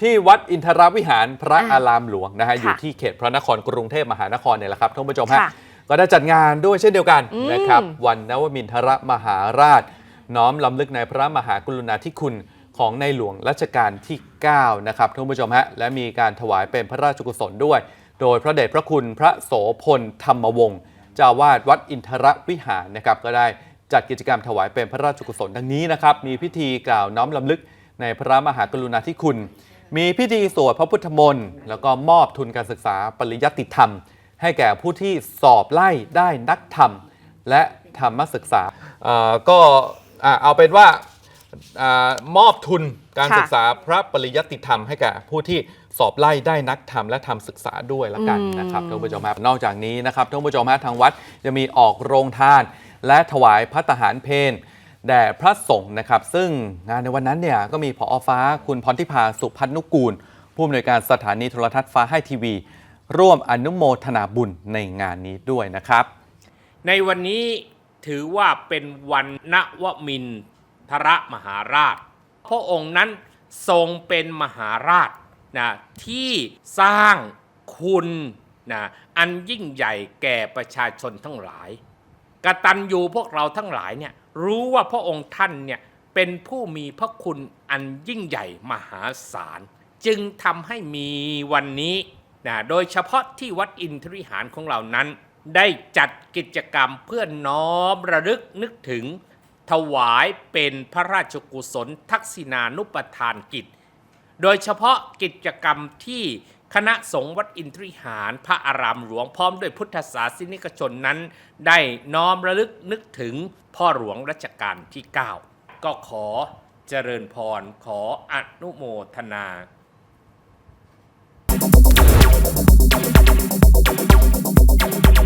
ที่วัดอินทรวิหารพระอ่าอารามหลวงนะฮะค่ะอยู่ที่เขตพระนครกรุงเทพมหานครเนี่ยแหละครับท่านผู้ชมฮะค่ะก็ได้จัดงานด้วยเช่นเดียวกันอืม นะครับ วันนวมินทรมหาราช น้อมลำลึกในพระมหากรุณาธิคุณของในหลวงรัชกาลที่ 9 นะครับท่านผู้ชมฮะและมีการถวายเป็นพระราชกุศลด้วย โดยพระเดชพระคุณพระโสพลธรรมวงศ์เจ้าวาดวัดอินทรวิหารนะครับก็ได้จัดกิจกรรมถวายเป็นพระราชกุศลดังนี้นะครับมีพิธีกล่าวน้อมลำลึกในพระมหากรุณาธิคุณ มีพิธีสวดพระพุทธมนต์แล้วก็มอบทุนการศึกษาปริยัติธรรม ให้แก่ผู้ที่สอบไล่ได้นักธรรม และธรรมศึกษาเอ่อก็อะเอาเป็นว่าอามอบทุนการค่ะศึกษาพระปริยัติธรรมให้แก่ผู้ที่สอบไล่ได้นักธรรมและทำศึกษาด้วยละกันอืมนะครับท่านผู้ชมครับนอกจากนี้นะครับท่านผู้ชมฮะทางวัดจะมีออกโรงทาน และถวายพระทหารเพน แด่พระสงฆ์นะครับ ซึ่งงานในวันนั้นเนี่ยก็มีผอฟ้าคุณพรทิพาสุพัฒนุกูล ผู้อำนวยการสถานีโทรทัศน์ฟ้าให้ทีวี ร่วมอนุโมทนาบุญในงานนี้ด้วยนะครับ ในวันนี้ถือว่าเป็นวันนวมินทรมหาราช พระองค์นั้นทรงเป็นมหาราชนะที่สร้างคุณนะอันยิ่งใหญ่แก่ประชาชนทั้งหลาย กตัญญูพวกเราทั้งหลายเนี่ยรู้ว่าพระองค์ท่านเนี่ยเป็นผู้มีพระคุณอันยิ่งใหญ่มหาศาล จึงทำให้มีวันนี้นะโดยเฉพาะที่วัดอินทริหารของเรานั้น ได้จัดกิจกรรมเพื่อน้อมระลึกนึกถึง ถวายเป็นพระราชกุศลทักษิณานุปทานกิจ โดยเฉพาะกิจกรรมที่คณะสงฆ์วัดอินทริหารพระอารามหลวงพร้อมด้วยพุทธศาสนิกชนนั้น ได้น้อมระลึกนึกถึงพ่อหลวงรัชกาลที่ 9 ก็ขอเจริญพรขออนุโมทนา